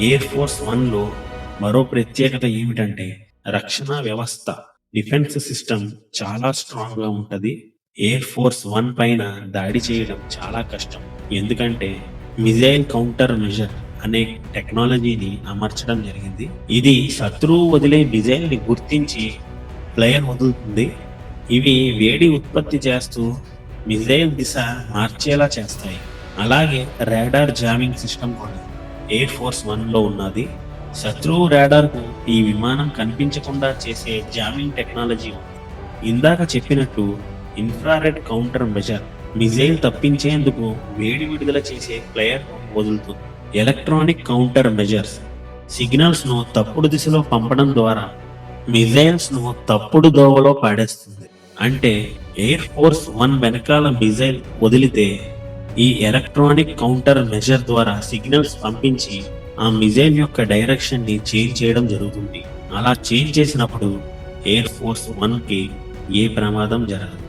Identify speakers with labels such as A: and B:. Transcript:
A: Air force వన్లో మరో ప్రత్యేకత ఏమిటంటే రక్షణ వ్యవస్థ డిఫెన్స్ సిస్టమ్ చాలా స్ట్రాంగ్గా ఉంటుంది. ఎయిర్ ఫోర్స్ వన్ పైన దాడి చేయడం చాలా కష్టం. ఎందుకంటే మిజైల్ కౌంటర్ మెజర్ అనే టెక్నాలజీని అమర్చడం జరిగింది. ఇది శత్రువు వదిలే మిజైల్ని గుర్తించి ప్లేయర్ వదులుతుంది. ఇవి వేడి ఉత్పత్తి చేస్తూ మిజైల్ దిశ మార్చేలా చేస్తాయి. అలాగే రాడార్ జామింగ్ సిస్టమ్ కూడా. ఎయిర్ ఫోర్స్ వన్లో ఉన్నది. శత్రువు రాడార్కు ఈ విమానం కనిపించకుండా చేసే జామింగ్ టెక్నాలజీ ఉంది. ఇందాక చెప్పినట్టు ఇన్ఫ్రారెడ్ కౌంటర్ మెజర్ మిజైల్ తప్పించేందుకు వేడి విడుదల చేసే ప్లేయర్ వదులుతుంది. ఎలక్ట్రానిక్ కౌంటర్ మెజర్స్ సిగ్నల్స్ను తప్పుడు దిశలో పంపడం ద్వారా మిజైల్స్ను తప్పుడు దోవలో పాడేస్తుంది. అంటే ఎయిర్ ఫోర్స్ వన్ వెనకాల మిజైల్ వదిలితే ఈ ఎలక్ట్రానిక్ కౌంటర్ మెజర్ ద్వారా సిగ్నల్స్ పంపించి ఆ మిజైల్ యొక్క డైరెక్షన్ని చేంజ్ చేయడం జరుగుతుంది. అలా చేంజ్ చేసినప్పుడు ఎయిర్ ఫోర్స్ వన్కి ఏ ప్రమాదం జరగదు.